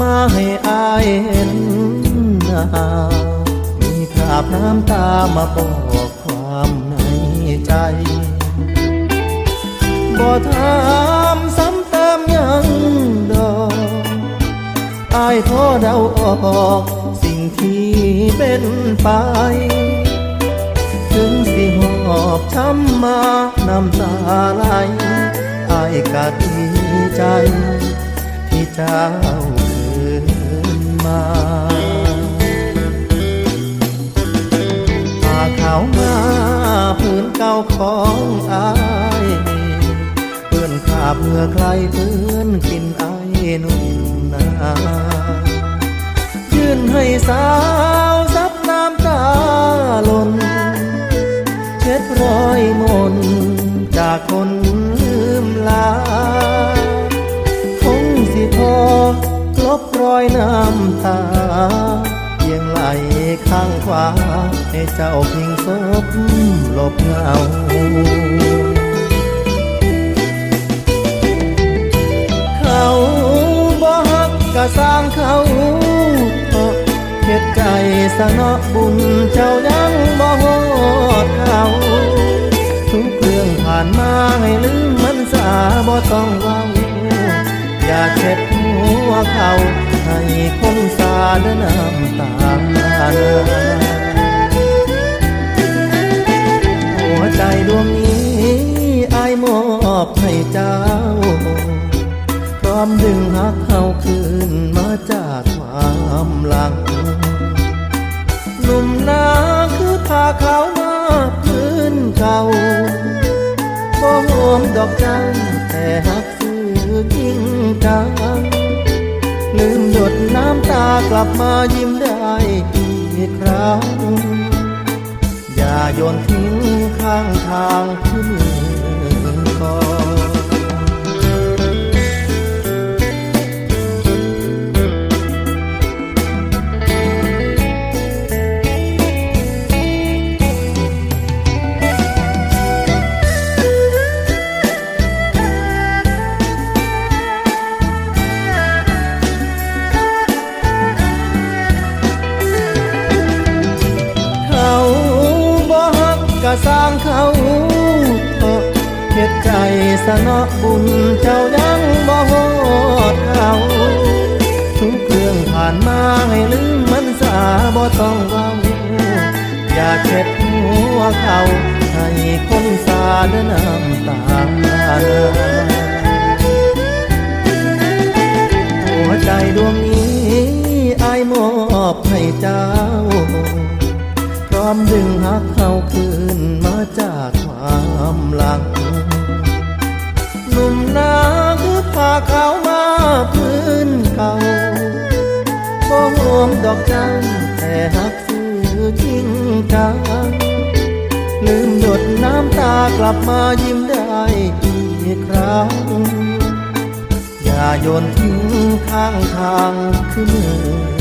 มาให้อายเห็นหน้ามีคราบน้ำตามาบอกความในใจบ่ถามซ้ำเติมยังดอกอายพอเดาออกสิ่งที่เป็นไป ถึงสิหอบช้ำมาน้ำตาไหลอายก็ดีใจ ที่เจ้า มาพาขามาพื้นเก่าของอายเปื้อนขาบเมื่อใครเปื้อนกลินไอนุ่มนายื่นให้สาวซับน้ำตาลน เช็ดรอยมนจากคน อยน้ำตาเพียงไหลข้างขวา ให้เจ้าเพียงศพหลบเงาเขาบ่ฮักกะสร้างเขาเพราะเฮ็ดใจสนอบุญเจ้ายังบ่ฮอดเขาทุกเรื่องผ่านมาให้ลืมมันสาบ่ต้อง สาดน้ำตาหัวใจดวงนี้อายมอบให้เจ้า พร้อมดึงหักเขาคืนมาจากความหลังหนุ่มนาคือพาเขามาพื้นเก่าบ่หวมดอกจันแต่หักซื้อจริงจังลืมหยดน้ำตากลับมายิ้มได้อีกครั้ง อย่าโยนทิ้งข้างทางขึ้น สร้างเขาเพราะเฮ็ดใจสนอบุญเจ้ายังบ่ฮอดเขาทุกเรื่องผ่านมาให้ลืมมันสาบ่ต้องเว้าอย่าเช็ดหัวเขาให้คนสาดน้ำตาหัวใจดวงนี้อายมอบให้เจ้า พร้อมดึงหักเขาคืนมาจากความหลังหนุ่มนาคือพาเขามาพื้นเก่าบ่หวมดอกจันแต่หักซื้อจริงจังลืมหยดน้ำตากลับมายิ้มได้อีกครั้ง อย่าโยนทิ้งข้างทางคือเมื่อ